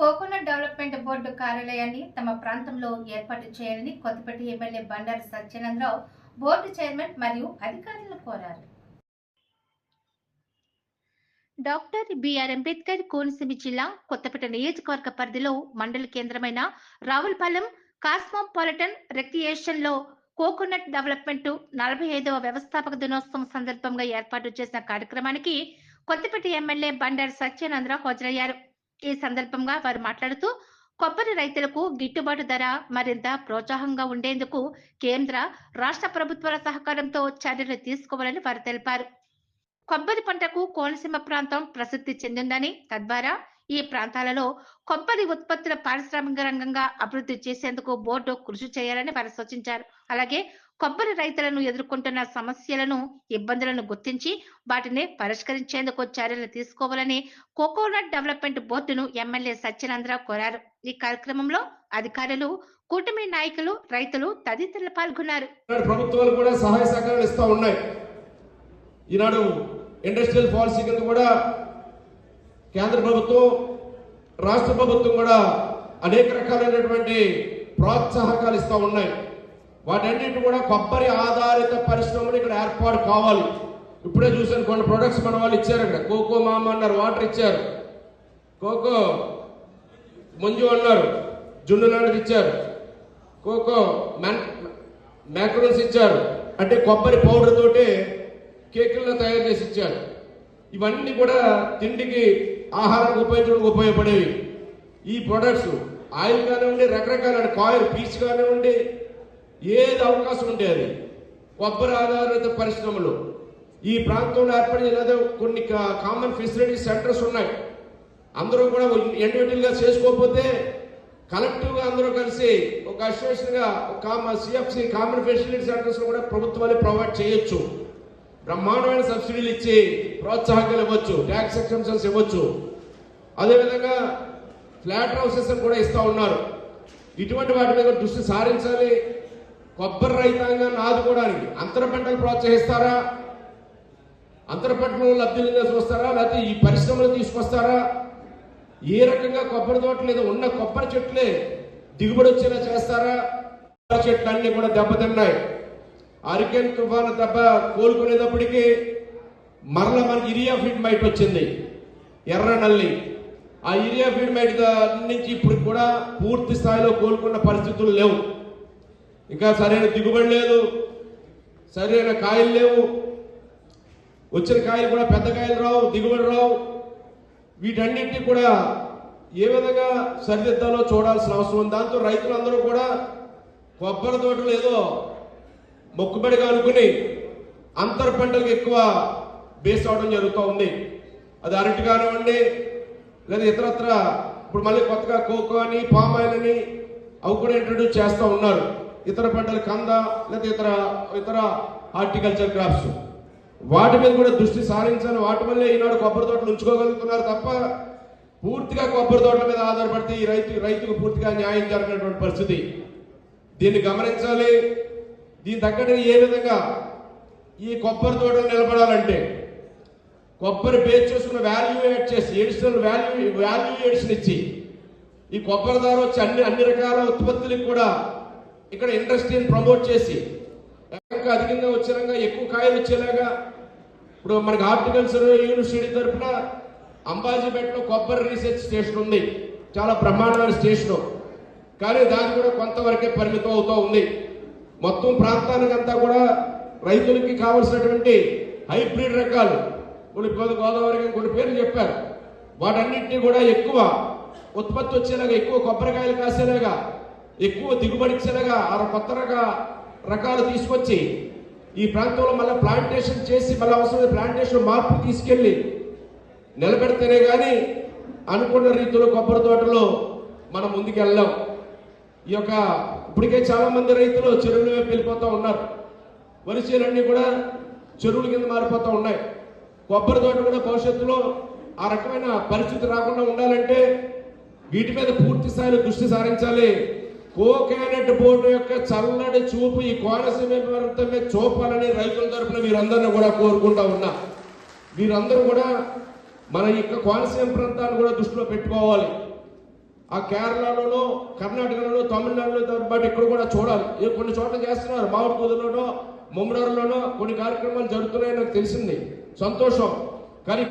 Coconut development board కార్యాలయాన్ని తమ ప్రాంతంలో ఏర్పాటు చేయాలని Kothapeta MLA Bandaru Satyanandarao board chairman మరియు అధికారులను కోరారు. డాక్టర్ బిఆర్ అంబేద్కర్ కోనసీమ జిల్లా కొత్తపేట నియోజకవర్గ పరిధిలో మండల కేంద్రమైన రావులపాలెం కాస్మోపాలిటన్ రెక్రియేషన్లో కోకోనట్ డెవలప్మెంట్ నలభై ఐదవ వ్యవస్థాపక దినోత్సవం సందర్భంగా ఏర్పాటు చేసిన కార్యక్రమానికి కొత్తపేట ఎమ్మెల్యే బండారు సత్యానందరావు హాజరయ్యారు. ఈ సందర్భంగా వారు మాట్లాడుతూ కొబ్బరి రైతులకు గిట్టుబాటు ధర మరింత ప్రోత్సాహంగా ఉండేందుకు కేంద్ర రాష్ట్ర ప్రభుత్వాల సహకారంతో చర్యలు తీసుకోవాలని వారు తెలిపారు. కొబ్బరి పంటకు కోనసీమ ప్రాంతం ప్రసిద్ధి చెందిందని తద్వారా ఈ ప్రాంతాలలో కొబ్బరి ఉత్పత్తుల పారిశ్రామిక రంగంగా అభివృద్ధి చేసేందుకు బోర్డు కృషి చేయాలని వారు సూచించారు. అలాగే కొబ్బరి రైతులను ఎదుర్కొంటున్న సమస్యలను ఇబ్బందులను గుర్తించి వాటిని పరిష్కరించేందుకు చర్యలు తీసుకోవాలని కోకోనట్ డెవలప్మెంట్ బోర్డును ఎమ్మెల్యే సత్యనంద్ర కోరారు. ఈ కార్యక్రమంలో అధికారులు కూటమి నాయకులు రైతులు తదితరులు పాల్గొన్నారు. ప్రభుత్వాలు కూడా సహాయ సహకారాలు ఇస్తూ ఉన్నాయి. ఈనాడు ఇండస్ట్రియల్ పాలసీ కింద కూడా కేంద్ర ప్రభుత్వం రాష్ట్ర ప్రభుత్వం కూడా అనేక రకాలైనటువంటి ప్రోత్సాహకాలు ఇస్తూ ఉన్నాయి. వాటన్నిటి కూడా కొబ్బరి ఆధారిత పరిశ్రమలు ఇక్కడ ఏర్పాటు కావాలి. ఇప్పుడే చూసాను కొన్ని ప్రొడక్ట్స్ మన వాళ్ళు ఇచ్చారు అక్కడ కోకో మామ అన్నారు వాటర్ ఇచ్చారు. కోకో ముంజు అన్నారు జున్ను లాంటిది ఇచ్చారు. కోకో మ్యాన్ మ్యాక్రోన్స్ ఇచ్చారు. అంటే కొబ్బరి పౌడర్ తోటి కేకులను తయారు చేసి ఇచ్చారు. ఇవన్నీ కూడా తిండికి ఆహారానికి ఉపయోగించడానికి ఉపయోగపడేవి. ఈ ప్రొడక్ట్స్ ఆయిల్ కానివ్వండి రకరకాల కాయిల్ పీచ్ కానివ్వండి ఏది అవకాశం ఉంటే అది. కొబ్బరి ఆధారిత పరిశ్రమలు. ఈ ప్రాంతంలో ఏర్పడిన కొన్ని కామన్ ఫెసిలిటీ సెంటర్స్ ఉన్నాయి. అందరూ కూడా ఇండివిజువల్గా చేసుకోకపోతే కలెక్టివ్గా అందరూ కలిసి ఒక అసోసియేషన్గా ఒక సిఎఫ్సి కామన్ ఫెసిలిటీ సెంటర్స్ కూడా ప్రభుత్వాన్ని ప్రొవైడ్ చేయొచ్చు. బ్రహ్మాండమైన సబ్సిడీలు ఇచ్చి ప్రోత్సాహకాలు ఇవ్వచ్చు ట్యాక్స్ ఎక్సెంప్షన్స్ ఇవ్వచ్చు. అదేవిధంగా ఫ్లాట్ హౌసెస్ కూడా ఇస్తూ ఉన్నారు. ఇటువంటి వాటి మీద దృష్టి సారించాలి. కొబ్బరి రైతాంగాన్ని ఆదుకోవడానికి అంతర పంటలు ప్రోత్సహిస్తారా? అంతర పంటలు లబ్ధిగా చూస్తారా? లేకపోతే ఈ పరిశ్రమలు తీసుకొస్తారా? ఏ రకంగా కొబ్బరి తోటలు ఏదో ఉన్న కొబ్బరి చెట్లే దిగుబడి వచ్చేలా చేస్తారా? కొబ్బరి చెట్లు అన్ని కూడా దెబ్బతిన్నాయి. అరికెన్ తుఫాను దెబ్బ కోలుకునేటప్పటికీ మరల మనకి ఇరియా ఫీడ్ మైట్ వచ్చింది. ఎర్ర నల్లి ఆ ఇరియా ఫీడ్ మైట్ నుంచి ఇప్పుడు కూడా పూర్తి స్థాయిలో కోలుకున్న పరిస్థితులు లేవు. ఇంకా సరైన దిగుబడి లేదు. సరైన కాయలు లేవు. వచ్చిన కాయలు కూడా పెద్ద కాయలు రావు దిగుబడి రావు. వీటన్నిటిని కూడా ఏ విధంగా సరిదిద్దాలో చూడాల్సిన అవసరం ఉంది. దాంతో రైతులందరూ కూడా కొబ్బరి తోటలు ఏదో మొక్కుబడిగా అనుకుని అంతర పంటలకు ఎక్కువ బేస్ అవడం జరుగుతూ ఉంది. అది అరటి కానివ్వండి లేదా ఇతరత్ర ఇప్పుడు మళ్ళీ కొత్తగా కోకో అని పామ్ ఆయిల్ అని అవి కూడా ఇంట్రడ్యూస్ చేస్తూ ఉన్నారు. ఇతర పంటలు కంద లేదా ఇతర ఇతర హార్టికల్చర్ క్రాప్స్ వాటి మీద కూడా దృష్టి సారించాలి. వాటి వల్లే ఈనాడు కొబ్బరి తోటలు ఉంచుకోగలుగుతున్నారు తప్ప పూర్తిగా కొబ్బరి తోటల మీద ఆధారపడితే ఈ రైతు రైతుకు పూర్తిగా న్యాయం జరిగినటువంటి పరిస్థితి. దీన్ని గమనించాలి. దీని తగ్గట్టు ఏ విధంగా ఈ కొబ్బరి తోటలు నిలబడాలంటే కొబ్బరి బేస్ చేసుకున్న వాల్యూ యాడ్ చేసి ఎడిషనల్ వాల్యూ వాల్యూ ఎడిషన్ ఇచ్చి ఈ కొబ్బరి ద్వారా వచ్చి అన్ని అన్ని రకాల ఉత్పత్తులకు కూడా ఇక్కడ ఇండస్ట్రీని ప్రమోట్ చేసి ఇంకా అధికంగా వచ్చేలాగా ఎక్కువ కాయలు వచ్చేలాగా ఇప్పుడు మనకి హార్టికల్చర్ యూనివర్సిటీ తరఫున అంబాజీపేటలో కొబ్బరి రీసెర్చ్ స్టేషన్ ఉంది. చాలా బ్రహ్మాండమైన స్టేషన్ కానీ దాని కూడా కొంతవరకే పరిమితం అవుతూ ఉంది. మొత్తం ప్రాంతానికి అంతా కూడా రైతులకి కావలసినటువంటి హైబ్రిడ్ రకాలు. కొన్ని గోద- గోదావరి కొన్ని పేర్లు చెప్పారు. వాటన్నింటినీ కూడా ఎక్కువ ఉత్పత్తి వచ్చేలాగా ఎక్కువ కొబ్బరికాయలు కాసేలాగా ఎక్కువ దిగుబడి ఇచ్చేలాగా ఆ కొత్త రక రకాలు తీసుకొచ్చి ఈ ప్రాంతంలో మళ్ళీ ప్లాంటేషన్ చేసి మళ్ళీ అవసరమైన ప్లాంటేషన్ మార్పు తీసుకెళ్ళి నిలబెడితేనే కానీ అనుకున్న రీతిలో కొబ్బరి తోటలో మనం ముందుకెళ్ళాం ఈ యొక్క ఇప్పటికే చాలా మంది రైతులు చెరువుల వైపు వెళ్ళిపోతూ ఉన్నారు. వరిసేలన్నీ కూడా చెరువుల కింద మారిపోతూ ఉన్నాయి. కొబ్బరి తోట కూడా భవిష్యత్తులో ఆ రకమైన పరిస్థితి రాకుండా ఉండాలంటే వీటి మీద పూర్తి స్థాయిలో దృష్టి సారించాలి. కోకానట్ బోర్డు యొక్క చల్లటి చూపు ఈ కోనసీమ ప్రాంతం మీద చూపాలని రైతుల తరపున మీరందరినీ కూడా కోరుకుంటా ఉన్నా. మీరందరూ కూడా మన యొక్క కోనసీమ ప్రాంతాన్ని కూడా దృష్టిలో పెట్టుకోవాలి. ఆ కేరళలోనో కర్ణాటకలోనో తమిళనాడులో పాటు ఇక్కడ కూడా చూడాలి. కొన్ని చోట్ల చేస్తున్నారు? మామిడి ముమ్మడారులోనో కొన్ని కార్యక్రమాలు జరుగుతున్నాయని నాకు తెలిసింది. సంతోషం. కానీ